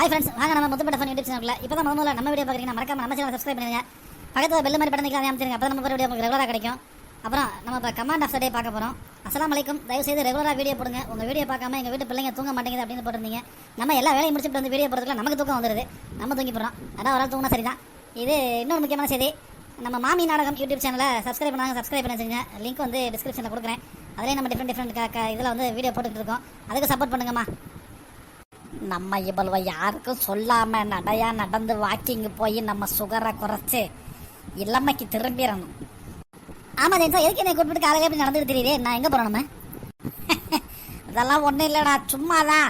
Hi friends வாங்க நம்ம முத்துப்பட்ட phone YouTube சேனல்ல இப்போ தான் முதல்ல நம்ம வீடியோ பார்க்குறீங்க மறக்காம நம்ம சேனல் சப்ஸ்கிரைப் பண்ணுங்க பக்கத்தில் பெல் மாதிரி பட்டன் நிற்காத அமைச்சிருங்க. அப்போ நம்ம வீடியோ உங்களுக்கு ரெகுலராக கிடைக்கும். அப்புறம் நம்ம இப்போ கமாண்ட் ஆஃப் டே பார்க்க போகிறோம் அஸ்லாம் அலைக்கும் தயவு செய்து ரெகுலராக வீடியோ போடுங்க. உங்கள் வீடியோ பார்க்காம எங்கள் வீட்டு பிள்ளைங்க தூங்க மாட்டேங்குது அப்படின்னு போட்டிருந்தீங்க. நம்ம எல்லா வேலையும் முடிச்சுட்டு வந்து வீடியோ போடுறதுக்குள்ள நமக்கு தூக்கம் வந்துடுது நம்ம தூங்கி போகிறோம் அதான் ஒரு ஆள் தூங்கினா சரிதான். இது இன்னொரு முக்கியமான செய்தி. நம்ம மாமி நாடகம் யூடியூப் சேனலை சப்ஸ்கிரைப் பண்ணாங்க சப்ஸ்கிரைப் பண்ணி வச்சுங்க லிங்க் வந்து டிஸ்கிரிப்ஷனில் கொடுக்குறேன். அதிலே நம்ம டிஃப்ரெண்ட் டிஃப்ரெண்ட் இதில் வந்து வீடியோ போட்டுக்கிட்டு இருக்கோம். அதுக்கு சப்போர்ட் பண்ணுங்கம்மா. நம்ம இவ்வளவு யாருக்கும் சொல்லாம நடையா நடந்து வாக்கிங் போய் நம்ம சுகரை குறைச்சு இளமைக்கு திரும்பிடணும். ஆமா ஜென்சா எதுக்கு என்னை கூப்பிட்டு காலையில் எப்படி நடந்துட்டு தெரியுதே நான் எங்க போறோம் இதெல்லாம் அதெல்லாம் ஒண்ணும் இல்லடா. சும்மாதான்.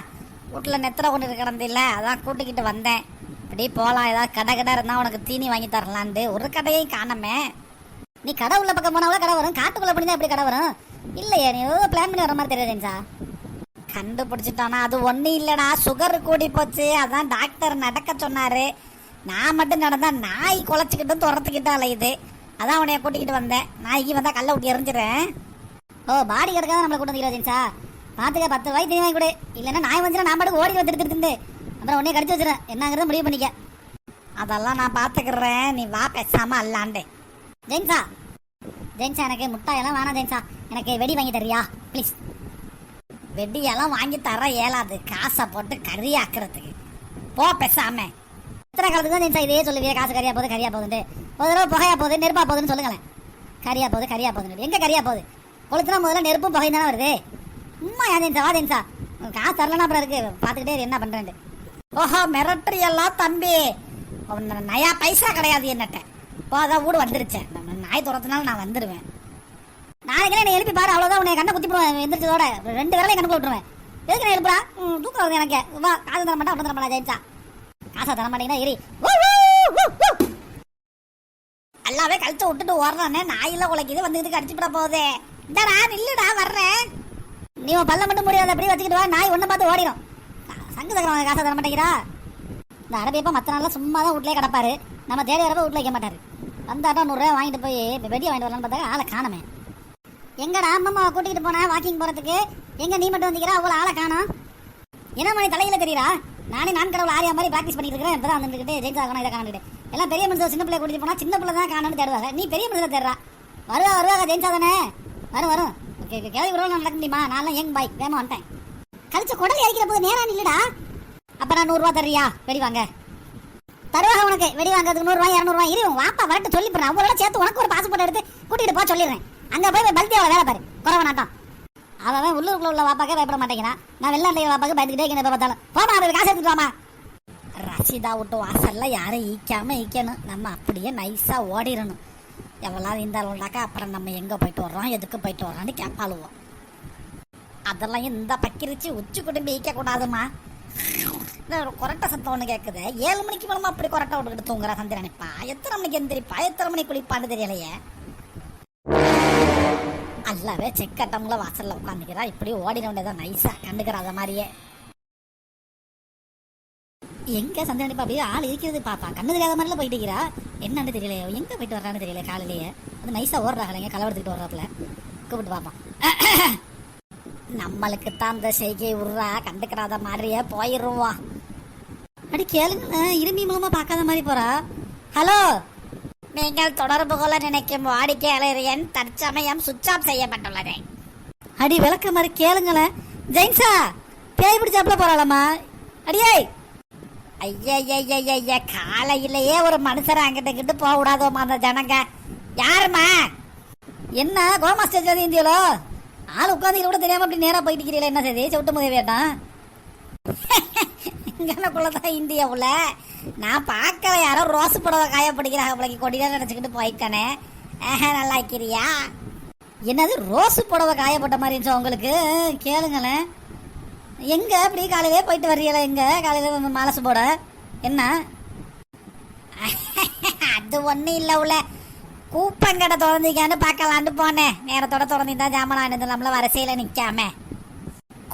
வீட்டில் நெத்திர கொண்டு கிடந்து இல்லை. அதான் கூட்டிக்கிட்டு வந்தேன். இப்படி போகலாம் ஏதாவது கடை கடை இருந்தால் உனக்கு தீனி வாங்கி தரலான்ட்டு. ஒரு கடையையும் காணமே. நீ கடை உள்ள பக்கம் போனால் கூட கடை வரும். காட்டுக்குள்ளே பண்ணி எப்படி கடை வரும்? இல்லையே நீ ஏதோ பிளான் பண்ணி வர மாதிரி தெரியுது சார் கண்டுபிடிச்சிட்டானா? அது ஒன்றும் இல்லைடா. சுகர் கூடி போச்சு. அதான் டாக்டர் நடக்க சொன்னாரு. நான் மட்டும் நடந்தா நாய் குலைச்சிக்கிட்டும் துரத்துக்கிட்டு அலையுது அதான் உன்னைய கூட்டிக்கிட்டு வந்தேன். நாய்க்கு வந்தா கல்ல விட்டு எரிஞ்சிடுறேன் ஓ பாடி கிடக்காத நம்மளை கொண்டு வந்து ஜென்சா பார்த்துக்க பத்து வாய் தீனி வாங்கி கொடு. இல்லைன்னா நாய் வந்துடும் நான் பாட்டுக்கு ஓடி வந்து எடுத்துட்டு அப்புறம் உடனே கடிச்சு வச்சிடறேன். என்னங்கிறத முடிவு பண்ணிக்க. அதெல்லாம் நான் பார்த்துக்கிறேன் நீ வா பேசாம அல்லாண்டே. ஜெயின்சா ஜெயின்சா எனக்கு முட்டாயெல்லாம் வேணாம் ஜெயின்சா எனக்கு வெடி வாங்கி தரியா? ப்ளீஸ் வெட்டியெல்லாம் வாங்கி தர இயலாது. காசை போட்டு கறி ஆக்குறதுக்கு போ பேசாம. எத்தனை காலத்துக்கு தான் நீ இதே சொல்லுவியே காசு கறியா போகுது கறியா போகுதுன்னு ஒரு தடவை புகையா போகுது நெருப்பா போகுதுன்னு சொல்லுங்களேன். கறியா போகுது கறியா போகுதுன்னு எங்கே கறியா போகுது? கொளுத்துனா முதல்ல நெருப்பும் புகையும் தானே வருது? உம்மா யா ஜெயின்சா வா ஜெயின்சா காசு தரலனா அப்புறம் இருக்கு. பார்த்துக்கிட்டே என்ன பண்றேன் ஓஹோ மிரட்டுறியெல்லாம் தம்பி. நயா பைசா கிடையாது என்னட்ட. போதான் வீடு வந்துருச்சேன் நாய் துரத்துனால நான் வந்துடுவேன் நாளைக்கு என்ன எழுப்பி பாரு அவ்வளவுதான். உன்னை கண்ணை குத்தி போடுவேன் எந்திரிச்சதோட. ரெண்டு விரலையும் கணக்கு விட்டுருவேன். எதுக்கு நான் எழுப்புறா? தூக்கம் வருது எனக்கு. வா காசு தர மாட்டா தர மாட்டேன் ஜெயிச்சா. காசா தர மாட்டேங்கன்னா எரி ஊ, ஊ, எல்லாவே கழிச்சு விட்டுட்டு ஓடுறானே. எல்லாம் உழைக்குது வந்து இதுக்கு அடிச்சுப்பட போகுது. இந்தடா நில்லுடா வர்றேன். நீ உன் பல்ல மட்டும் முடியாது அப்படியே வச்சுக்கிட்டு வா நாய் ஒன்றை பார்த்து ஓடிடும். சங்கு தக்கிறவங்க காசை தர மாட்டேங்கிறா? இந்த அரபியப்பா மற்ற நாளில் சும்மா தான் வீட்லயே கிடப்பாரு. நம்ம தேடி வரப்ப வீட்டில் வைக்க மாட்டாரு. வந்தாட்டா நூறுரூவா வாங்கிட்டு போய் வெடியை வாங்கிட்டு வரலான்னு பார்த்தா ஆளை காணமே. எங்கடா அம்மாவை கூட்டிகிட்டு போனா வாக்கிங் போறதுக்கு? எங்க நீ மட்டும் வந்தீங்களா அவ்வளோ ஆளை காணோம். என்ன மணி தலையில தெரியுறா நானே நான் கடவுள் ஆரியா மாதிரி ப்ராக்டிஸ் பண்ணிட்டு இருக்கிறேன். இப்பதான் வந்துட்டு ஜெயிச்சா காணும் இதை காணிட்டு எல்லாம் பெரிய மனுஷன் சின்ன பிள்ளை கூட்டிட்டு போனா சின்ன பிள்ளை தான் காணும்னு தேடுவாங்க. நீ பெரிய மனுஷன் தேடுறா. வருவா வருவாங்க ஜெயிச்சா தானே? வரும் வரும். கேள்வி உறவு நடக்க முடியுமா? நான்லாம் யங் பாய் வேமா வந்துட்டேன். கழிச்ச குடல் இறக்கிற போது நேரம் இல்லடா அப்ப நான் நூறுரூவா தர்றியா? வெடி வாங்க. தருவாங்க உனக்கு. வெடி வாங்கிறதுக்கு நூறுரூவா இரநூறுவா. இரு வாப்பா வரட்டு சொல்லி போறேன். அவங்களோட சேர்த்து உனக்கு ஒரு பாஸ்போர்ட் எடுத்து கூட்டிட்டு போ சொல்லிடுறேன். அங்க போய் பல்தியாவில் வேலை பாரு. குறவ நாட்டம் அவன் உள்ளூருக்குள்ள உள்ள வாப்பாக்கே பயப்பட மாட்டேங்கிறான். நான் வெளிநாட்டு வாப்பாக்கு பயந்துக்கிட்டே இருக்கேன் எப்ப பார்த்தாலும். போமா அவருக்கு காசு எடுத்துட்டு வாமா ரசிதா விட்டு வாசல்ல யாரும் ஈக்காம ஈக்கணும் நம்ம அப்படியே நைஸா ஓடிடணும். எவ்வளவு இருந்தாலும்னாக்கா அப்புறம் நம்ம எங்க போயிட்டு வர்றோம் எதுக்கு போயிட்டு வர்றோம்னு கேட்பாளுவோம் அதெல்லாம் இந்த பக்கிரிச்சு உச்சி குடும்பி ஈக்க கூடாதுமா கொரட்டை சத்தம் ஒன்று கேட்குது ஏழு மணிக்கு மேலமா அப்படி கொரட்டை விட்டுக்கிட்டு தூங்குறா சந்திரனிப்பா எத்தனை மணிக்கு எந்திரிப்பா எத்தனை மணிக்கு குளிப்பான்னு தெரியலையே. அல்லவே செக்கட்டம்ல வாசல்ல உட்காந்துக்கிறா இப்படி ஓடின வேண்டியதான் நைஸா கண்டுக்கிறாத மாதிரியே. எங்க சந்திரனிப்பா அப்படியே ஆள் இருக்கிறது பாப்பா. கண்ணு தெரியாத மாதிரிலாம் போயிட்டு இருக்கிறா. என்னன்னு தெரியல எங்க போயிட்டு வர்றான்னு தெரியல காலையிலேயே. அது நைஸா ஓடுறாங்க கலவரத்துக்கிட்டு வர்றாப்புல கூப்பிட்டு பாப்போம் நம்மளுக்கு தான் அந்த செய்கை விடுறா கண்டுக்கிறாத மாதிரியே போயிடுவா. அடி கேளுங்க இரும்பி மூலமா பார்க்காத மாதிரி போறா. ஹலோ? நீங்கள் தொடர்பு கொள்ள நினைக்கும் வாடிக்கையாளர் எண் தற்சமயம் சுவிட்ச் ஆஃப் செய்யப்பட்டுள்ளது. அடி விளக்க மாதிரி கேளுங்களேன் ஜெயின்ஸா பேய் பிடிச்சாப்புல போறாளம்மா. அடியே. ஐயா காலையிலேயே ஒரு மனுஷரை அங்கிட்ட கிட்ட போக விடாதோமா அந்த ஜனங்க. யாருமா என்ன கோமா ஸ்டேஜ் இந்தியாலோ ஆள் உட்காந்து கூட தெரியாம அப்படி நேரா போயிட்டு என்ன செய்தி? செவிட்டு முதல் வேண்டாம். இங்கனக்குள்ளதான் இந்தியாவுல நான் பார்க்கல யாரோ ரோஸ் புடவை காயப்படுகிறாங்க பிள்ளைக்கு கொடிதான் நினச்சிக்கிட்டு போயிட்டானே நல்லா இருக்கிறியா? என்னது ரோஸ் புடவை காயப்பட்ட மாதிரி இருந்துச்சு உங்களுக்கு? கேளுங்களேன். எங்கே அப்படி காலையிலே போயிட்டு வர்றீங்களா எங்கே? காலையில் மாலசு போட. என்ன? அது ஒன்றும் இல்லை உள்ள. கூப்பங்கடை திறந்திக்கான்னு பார்க்கலான்னு போனேன். நேரத்தோட திறந்திருந்தா ஜாமான் ஆனது நம்மள வரிசையில் நிற்காம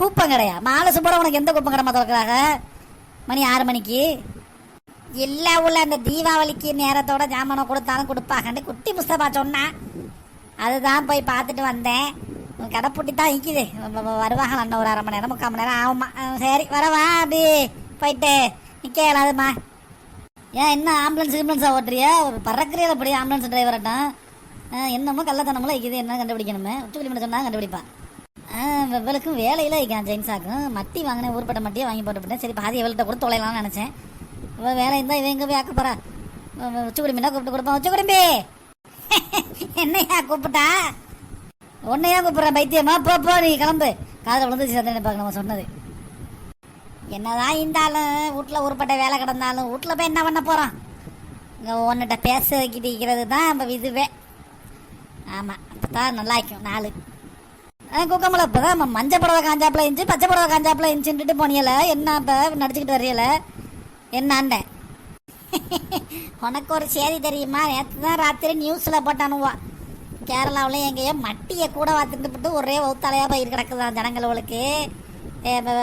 கூப்பங்கடையா மாலசு போட உனக்கு எந்த கூப்பங்கடமா திறக்கிறாங்க? மணி ஆறு மணிக்கு. எல்லா உள்ள அந்த தீபாவளிக்கு நேரத்தோட ஜாமானம் கொடுத்தாலும் கொடுப்பாங்கன்னு குட்டி முஸ்தபா சொன்னான் அதுதான் போய் பார்த்துட்டு வந்தேன். கடை பூட்டி தான் நிற்கிது வருவாங்க அண்ணன் ஒரு அரை மணி நேரம் முக்கால் மணி நேரம் ஆகுமா? சரி வரவா அப்படி. போயிட்டு நிற்க இயலாதும்மா ஏன் என்ன ஆம்புலன்ஸ் ஆம்புலன்ஸாக ஓட்டுறியா? ஒரு பறக்கிறீர் அப்படி ஆம்புலன்ஸ் டிரைவர்ட்டான் என்னமோ கள்ளத்தனமெல்லாம் இருக்குது என்ன கண்டுபிடிக்கணுமே? உச்சுக்குடி மட்டும் சொன்னா கண்டுபிடிப்பான். இவளுக்கும் வேலையில் இருக்கான் ஜெயின்ஸாக்கும் மட்டி வாங்கினேன் ஊர்பட்ட மட்டியே வாங்கி போட்டுவிட்டேன். சரி பாதி இவள்கிட்ட கூட தொலைலாம்னு நினச்சேன். இவள் வேலை இருந்தால் இவன் எங்கே போய் ஆக்க போறா? உச்சுக்குடும்பினா கூப்பிட்டு கொடுப்பான் உச்சுக்குடும்பி! என்னையா கூப்பிட்டா? உன்னையா கூப்பிட்றேன் பைத்தியமா? போ போ நீ கிளம்பு. காதில் விழுந்துச்சு சேர்ந்து பார்க்க நம்ம சொன்னது. என்னதான் இருந்தாலும் வீட்டில் உருப்பட்ட வேலை கிடந்தாலும் வீட்டில் போய் என்ன பண்ண போகிறான் இங்கே உன்னிட்ட பேச வைக்கிட்டு இருக்கிறது தான் இப்போ இதுவே ஆமாம் அப்போ தான் நல்லாயிருக்கும் நாலு. குக்கமலை இப்போ தான் மஞ்சள் புடவை காஞ்சாப்பில் இருந்துச்சு பச்சை புடவை காஞ்சாப்பில் இருந்துச்சுன்ட்டு போனியல என்ன இப்போ நடிச்சுக்கிட்டு வரையல என்னாண்டேன் உனக்கு ஒரு செய்தி தெரியுமா நேற்று தான் ராத்திரி நியூஸில் போட்டானுவா கேரளாவில் எங்கேயோ மட்டியை கூட பார்த்துட்டு ஒரே ஒத்தாலையாக பயிர் கிடக்குதான் ஜனங்களுக்கு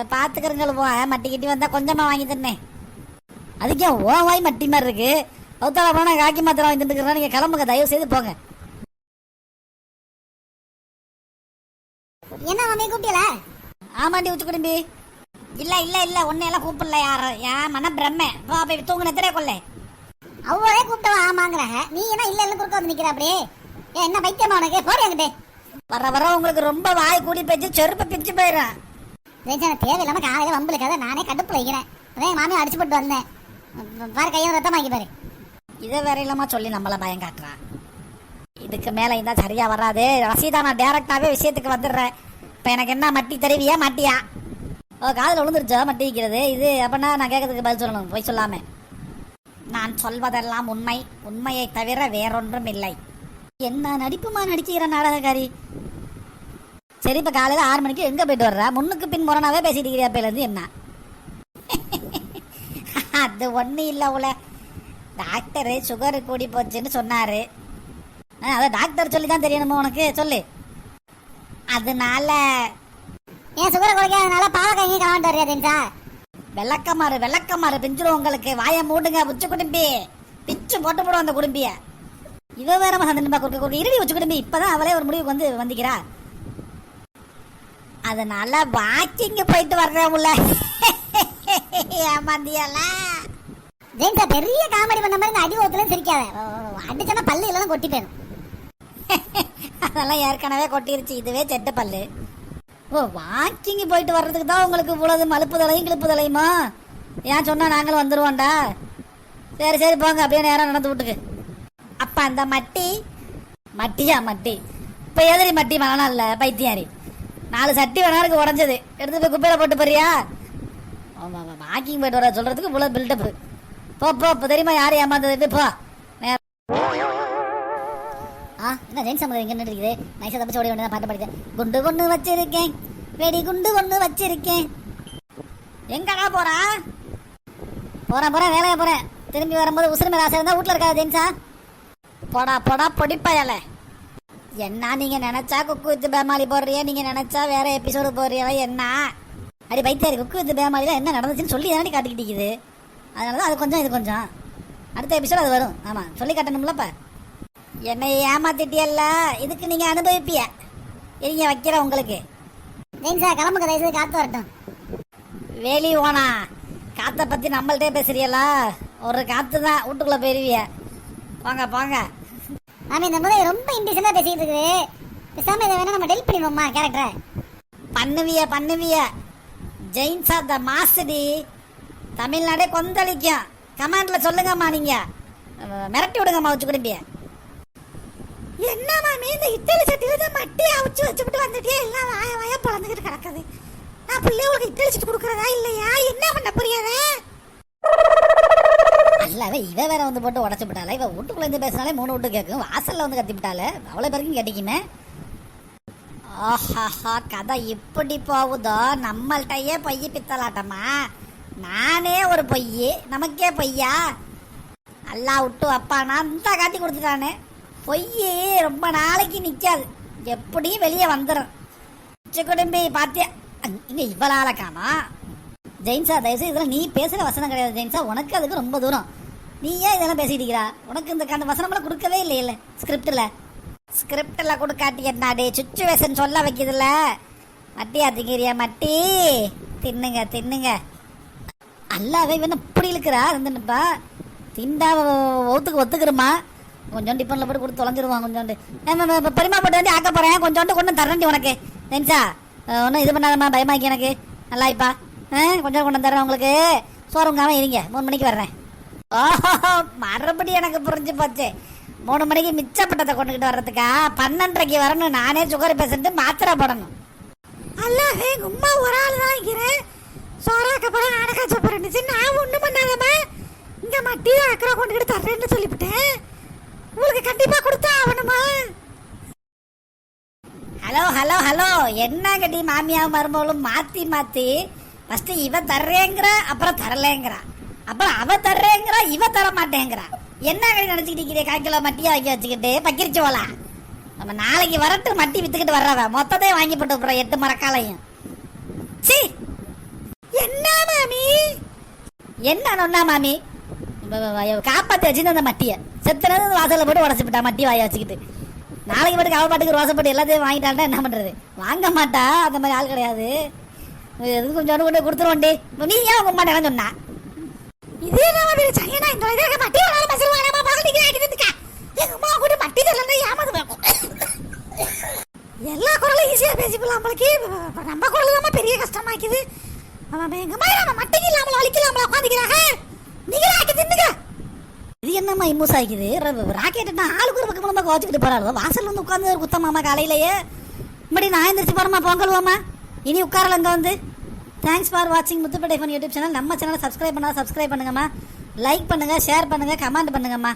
பார்த்துக்கிறங்களுவோ மட்டி கிட்டி வந்தால் கொஞ்சமாக வாங்கி தண்ணே அதுக்கே ஓ வாய் மட்டி மாதிரி இருக்குது ஒத்தால போனால் காக்கி மாத்திரம் வாங்கி தந்துக்கிறேன் நீங்கள் கிளம்புங்க தயவு செய்து போங்க என்ன மம்மி கூப்பிட்டல? ஆமாண்டி உச்சு குடும்பி இல்ல இல்ல இல்ல உன்னையெல்லாம் கூப்பிடல யாரும் என் மன பிரம்ம. போ போய் தூங்குன எத்தனை கொள்ளை. அவரே கூப்பிட்டவா ஆமாங்கிறாங்க. நீ என்ன இல்ல இல்ல குறுக்க வந்து நிக்கிற அப்படியே ஏன் என்ன பைத்தியமா உனக்கு? போடி என்கிட்ட. வர வர உங்களுக்கு ரொம்ப வாய் கூடி போச்சு செருப்பு பிச்சு போயிடும் ஜெயிச்சான தேவையில்லாம காலையில வம்புல கதை நானே கடுப்புல வைக்கிறேன். அதான் மாமி அடிச்சு போட்டு வந்தேன். பாரு கையை ரத்தமாக்கி பாரு. இதை வேற இல்லாம சொல்லி நம்மள பயம் காட்டுறான் இதுக்கு மேல இருந்தா சரியா வராது. ரசீதா நான் டேரக்டாவே விஷயத்துக்கு வந்துடுறேன். இப்போ எனக்கு என்ன மட்டி தருவியா? மட்டியா? ஓ காதில் விழுந்துருச்சோ? மட்டி வைக்கிறது. இது அப்படின்னா நான் கேட்கறதுக்கு பதில் சொல்லணும். போய் சொல்லாம. நான் சொல்வதெல்லாம் உண்மை. உண்மையை தவிர வேறொன்றும் இல்லை. என்ன நடிப்புமா நடிச்சுக்கிற நாடகக்காரி? சரி இப்போ காலையில் ஆறு மணிக்கு எங்கே போயிட்டு வர்ற? முன்னுக்கு பின் முரணாவே பேசிட்டு இருக்கிறியா அப்பையில என்ன? அது ஒன்றும் இல்லை உல டாக்டரு சுகரு கூடி போச்சுன்னு சொன்னார். அதான் டாக்டர் சொல்லி தான் தெரியணுமா உனக்கு? சொல்லு. அதனால ஏன் சுகரை குறைக்காதனால பாவக்காய் கையை கலாண்டு வரையா ஜெயிச்சா விளக்கமாறு விளக்கமாறு பிஞ்சிரும் உங்களுக்கு. வாயை மூடுங்க உச்சி குடும்பி. பிச்சு போட்டு போடும் அந்த குடும்பிய. இவ வேற சந்தன்பா கொடுக்க கொடுக்க இறுதி உச்சு குடும்பி இப்பதான் அவளே ஒரு முடிவுக்கு வந்து வந்திக்கிறா. அதனால வாக்கிங் போயிட்டு வர்றேன் உள்ள. ஏமாந்தியலா பெரிய காமெடி பண்ண மாதிரி இந்த அடி ஓத்துல சிரிக்காத. அடிச்சனா பல்லு எல்லாம் கொட்டி போயிடும் அதெல்லாம் ஏற்கனவே கொட்டிருச்சு. இதுவே செட்டு பல்லு. ஓ வாக்கிங் போயிட்டு வர்றதுக்கு தான் உங்களுக்கு இவ்வளவு மலுப்பு தலையும் கிளிப்பு தலையுமா ஏன் சொன்னா நாங்களும் வந்துருவோம்டா. சரி சரி போங்க. அப்படியே நேரம் நடந்து விட்டுக்கு. அப்ப அந்த மட்டி மட்டியா மட்டி? இப்ப எதிரி மட்டி வேணாம் இல்ல பைத்தியாரி. நாலு சட்டி வேணாருக்கு உடஞ்சது. எடுத்து போய் குப்பையில போட்டு போறியா? வாக்கிங் போயிட்டு வர சொல்றதுக்கு இவ்வளவு பில்டப் போ போ இப்போ தெரியுமா யார் ஏமாந்தது? போ. நேரம் ஆ என்ன ஜெயின் சம்மதம் எங்க இருக்குது? நைஸா தப்பிச்சு ஓடி வேண்டியதான் பாட்டு படித்தேன் குண்டு ஒண்ணு வச்சிருக்கேன். வெடி குண்டு ஒண்ணு வச்சிருக்கேன். எங்கடா போறா? போகிறேன் போகிறேன் வேலையா போகிறேன் திரும்பி வரும்போது உசுறு மேல ஆசை இருந்தா வீட்டுல இருக்காது ஜெயின்ஸா? போடா போடா பொடிப்பயல. என்ன நீங்க நினைச்சா குக்கு வித்து பேமாலி போடுறியா? நீங்க நினைச்சா வேற எபிசோடு போடுறியா என்ன? அடி பைத்தியாரி குக்கு வித்து பேமாலியில் என்ன நடந்துச்சுன்னு சொல்லி தானே காட்டிக்கிட்டு இருக்குது. அதனால தான் அது கொஞ்சம் இது கொஞ்சம். அடுத்த எபிசோடு அது வரும். ஆமா சொல்லி காட்டணும்லப்பா என்னை ஏமாத்திட்டியல்ல? இதுக்கு நீங்க அனுபவிப்பிய. இருங்க வைக்கிற உங்களுக்கு. ஜெயிச்சா கிளம்புங்க தயவு செய்து காத்து வரட்டும். வேலி ஓனா காத்த பத்தி நம்மள்ட்டே பேசுறியலா ஒரு காத்து தான் வீட்டுக்குள்ள போயிருவிய. போங்க போங்க. மாமி இந்த முறை ரொம்ப இன்டிசனா பேசிட்டு இருக்குது. பேசாம இதை வேணா நம்ம டெலிட் பண்ணிடுவோமா கேரக்டரை பண்ணுவிய பண்ணுவிய. ஜெயின்ஸா த மாசுடி. தமிழ்நாடே கொந்தளிக்கும். கமாண்ட்ல சொல்லுங்கம்மா நீங்க. அஹ், மிரட்டி விடுங்கம்மா வச்சு குடும்பிய என்னம்மா நீ இந்த இட்லி சட்டியில தான் மட்டி அவிச்சு வச்சுக்கிட்டு வந்துட்டே எல்லாம் வாய வாய பழந்துக்கிட்டு கிடக்குது. நான் பிள்ளைகளுக்கு இட்லி சட்டி கொடுக்குறதா இல்லையா? என்ன பண்ண புரியாத? அல்லவே இவ வேற வந்து போட்டு உடச்சு விட்டாலே இவ வீட்டுக்குள்ள இருந்து பேசினாலே மூணு வீட்டு கேட்கும் வாசல்ல வந்து கத்தி விட்டாலே அவ்வளவு பேருக்கும் கேட்டிக்குமே. ஆஹாஹா கதை இப்படி போகுதோ? நம்மள்கிட்டயே பொய் பித்தலாட்டமா நானே ஒரு பொய். நமக்கே பொய்யா? அல்லா விட்டு அப்பானா இந்த காட்டி கொடுத்துட்டானே. பொய் ரொம்ப நாளைக்கு நிக்காது. எப்படியும் வெளியே வந்துடும் குடும்பி பாத்தியா? அங்க- இங்க இவ்வளால காணா. ஜெயின்ஸா தயவுசு இதெல்லாம் நீ பேசுகிற வசனம் கிடையாது. ஜெயின்ஸா உனக்கு அதுக்கு ரொம்ப தூரம். நீ ஏன் இதெல்லாம் பேசிட்டீங்களா இருக்கிறா? உனக்கு இந்த அந்த வசனம்லாம் கொடுக்கவே இல்லை இல்லை? ஸ்கிரிப்டில் ஸ்கிரிப்டில் கொடுக்காட்டி என்னாடி? சுச்சுவேஷன் சொல்ல வைக்கிறதுல மட்டியா திங்கிறியா மட்டி? தின்னுங்க தின்னுங்க. அல்லாவே இவன் இப்படி இருக்கிறா இருந்துப்பா திண்டா ஒத்துக்கு ஒத்துக்கிறமா கொஞ்சம் டிஃபனில் போட்டு கொடுத்து தொலைஞ்சிருவான் கொஞ்சோண்டு. ஏம்மா, போட்டு வந்து ஆக்க போகிறேன் கொஞ்சோண்டு கொண்டு தரேன்டி உனக்கு. தெரிஞ்சா ஒன்றும் இது பண்ணாதம்மா பயமாக்கி எனக்கு. நல்லா இப்பா கொஞ்சம் கொண்டு தரேன் உங்களுக்கு. சோறு இருங்க. மூணு மணிக்கு வர்றேன். ஓஹோ மறுபடியும் எனக்கு புரிஞ்சு போச்சு. மூணு மணிக்கு மிச்சப்பட்டத்தை கொண்டுகிட்டு வர்றதுக்கா? பன்னெண்டரைக்கு வரணும். நானே சுகர் பேஷண்ட்டு மாத்திரை போடணும். அல்லாஹே உம்மா ஒரு ஆள் தான் இருக்கிறேன் சோறாக்க போகிறேன் ஆனக்காச்ச போறேன்னு நான் ஒன்றும் பண்ணாதம்மா. இங்கே மட்டி அக்கறை கொண்டுக்கிட்டு தர்றேன்னு சொல்லிவிட்டேன். உங்களுக்கு கண்டிப்பா கொடுத்தா ஆகணுமா? Hello hello hello. என்ன கட்டி மாமியாவும் மருமகளும் மாத்தி மாத்தி? ஃபர்ஸ்ட் இவ தர்றேங்கிற அப்புறம் தரலங்கிறா. அப்புறம் அவ தர்றேங்கிறா இவ தர மாட்டேங்கிறா என்ன கடி நினைச்சுக்கிட்டு கால் கிலோ மட்டியா வாங்கி வச்சுக்கிட்டு பக்கிரிச்சு போலாம் நம்ம நாளைக்கு வரட்டு மட்டி வித்துக்கிட்டு வர்றவ. மொத்தத்தையும் வாங்கி போட்டு அப்புறம் எட்டு மரக்காலையும். சி என்ன மாமி? என்ன நொன்னா மாமி? காப்பாத்தி வச்சிருந்த அந்த மட்டியை. செத்துனது வாசல்ல போட்டு உடச்சி விட்டா மட்டி வாய வச்சுக்கிட்டு. நாளைக்கு பாட்டுக்கு அவள் பாட்டுக்கு ரோசப்பட்டு எல்லாத்தையும் வாங்கிட்டான்னா என்ன பண்ணுறது வாங்க மாட்டா அந்த மாதிரி ஆள் கிடையாது. எதுக்கு கொஞ்சம் கொண்டு கொடுத்துருவோண்டி நீ ஏன் உங்க மாட்டேன்னு சொன்னா? இதே நம்ம பேரு சைனா இந்த இதாக மட்டி வராம மசில் வராம பகல் டிகிரி ஆகிட்டு அம்மா கூட மட்டி தரலன்னா ஏமாது எல்லா குரலும் ஈஸியாக பேசிக்கலாம் நம்மளுக்கு இப்ப நம்ம குரல் தான் பெரிய கஷ்டமாக்குது அவன் எங்க மாதிரி நம்ம மட்டைக்கு இல்லாமல் வலிக்கலாமல உட்காந்துக்கிறாங்க நீங்க ஆக்கி தின்னுங்க இது என்னம்மா இம்மூஸ் ஆகிக்குது. ராக்கெட்டுனா ஆளுக்கு ஒரு பக்கம் நம்ம வச்சுக்கிட்டு போறாள்? வாசல்ல வந்து உட்காந்து ஒரு குத்தமாமா காலையிலேயே. இப்படி நான் எந்திரிச்சு போகிறோம்மா பொங்கல்வாமா இனி உட்காரல இங்கே வந்து. தேங்க்ஸ் ஃபார் வாட்சிங் முத்துப்பேட்டை ஃபோன் யூடியூப் சேனல் நம்ம சேனலை சப்ஸ்கிரைப் பண்ணால் சப்ஸ்கிரைப் பண்ணுங்கம்மா. லைக் பண்ணுங்க ஷேர் பண்ணுங்க கமெண்ட் பண்ணுங்கம்மா.